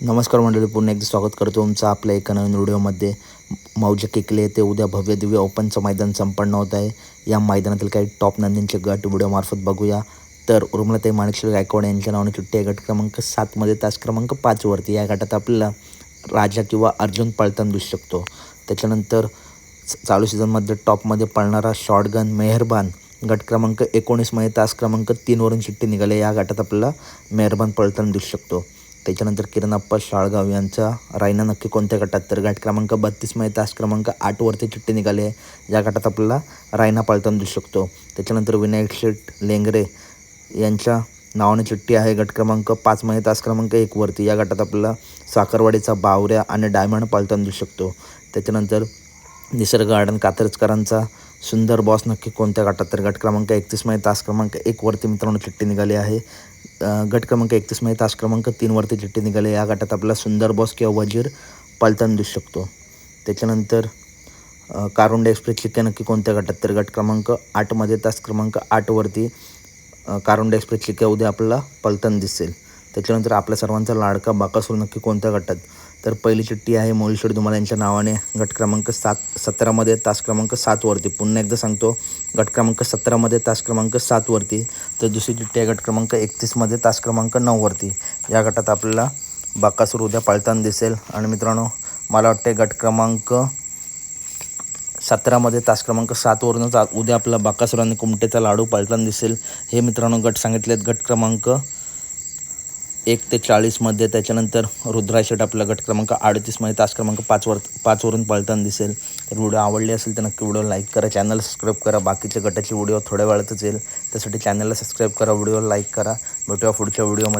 नमस्कार मंडळी पुन्हा एकदा स्वागत करतो तुमचं आपल्या एका नवीन व्हिडिओमध्ये. मौजे केकले ते उद्या भव्य दिव्य ओपनचं मैदान संपन्न होत आहे. या मैदानातील काही टॉप नंदींचे गट व्हिडिओमार्फत बघूया. तर उर्मलाताई माणिकश्री गायकवाड यांच्या नावाने चिठ्ठी आहे. गट क्रमांक सातमध्ये तास क्रमांक पाचवरती या गटात आपल्याला राजा किंवा अर्जुन पळताना दिसू शकतो. त्याच्यानंतर चालू सीझनमध्ये टॉपमध्ये पळणारा शॉर्टगन मेहरबान गट क्रमांक एकोणीसमध्ये तास क्रमांक तीनवरून चिठ्ठी निघाली या गटात आपल्याला मेहरबान पळताना दिसू शकतो. त्याच्यानंतर किरणप्पा शाळगाव यांचा रायना नक्की कोणत्या गटात? तर गट क्रमांक बत्तीसमध्ये तास क्रमांक आठवरती चिठ्ठी निघाली आहे. या गटात आपल्याला रायना पळताना दिसू शकतो. त्याच्यानंतर विनायक शेठ लेंगरे यांच्या नावाने चिठ्ठी आहे. गट क्रमांक पाचमध्ये तास क्रमांक एकवरती या गटात आपल्याला साखरवाडीचा बावऱ्या आणि डायमंड पळताना दिसू शकतो. त्याच्यानंतर निसर्ग गार्डन कात्रजकरांचा सुंदर बॉस नक्की कोणत्या गटात? तर गट क्रमांक एकतीसमध्ये तास क्रमांक एकवरती मित्रांनो चिठ्ठी निघाली आहे. गट क्रमांक एकतीसमध्ये तास क्रमांक तीनवरती चिठ्ठी निघाली या गटात आपला सुंदर बॉस किंवा वजीर पलतन दिसू शकतो. त्याच्यानंतर कारुंडे एक्सप्रेस चिक्के नक्की कोणत्या गटात? तर गट क्रमांक आठमध्ये तास क्रमांक आठवरती कारुंडे एक्सप्रेस चिक्के उद्या आपल्याला पलताना दिसेल. त्याच्यानंतर आपल्या सर्वांचा लाडका बाकासूर नक्की कोणत्या गटात? तर पहिली चिठ्ठी आहे मोलशेड तुम्हाला यांच्या नावाने. गट क्रमांक सात सतरामध्ये तास क्रमांक सातवरती पुन्हा एकदा सांगतो गट क्रमांक सतरामध्ये तास क्रमांक सातवरती तर दुसरी चिठ्ठी आहे गट क्रमांक एकतीसमध्ये तास क्रमांक नऊवरती या गटात आपल्याला बाकासूर उद्या पाळताना दिसेल. आणि मित्रांनो मला वाटते गट क्रमांक सतरामध्ये तास क्रमांक सातवरूनच उद्या आपला बाकासूर आणि कुमटेचा लाडू पाळताना दिसेल. हे मित्रांनो गट सांगितलेत. गट क्रमांक एक ते चाळीसमध्ये त्याच्यानंतर रुद्राशेट आपला गट क्रमांक अडतीसमध्ये तास क्रमांक पाचवर पाचवरून पळताना दिसेल. तर व्हिडिओ आवडली असेल तर नक्की व्हिडिओ लाईक करा चॅनल सबस्क्राईब करा. बाकीच्या गटाचे व्हिडिओ थोड्या वेळातच येईल. त्यासाठी चॅनलला सबस्क्राईब करा व्हिडिओ लाईक करा. भेटूया पुढच्या व्हिडिओमध्ये.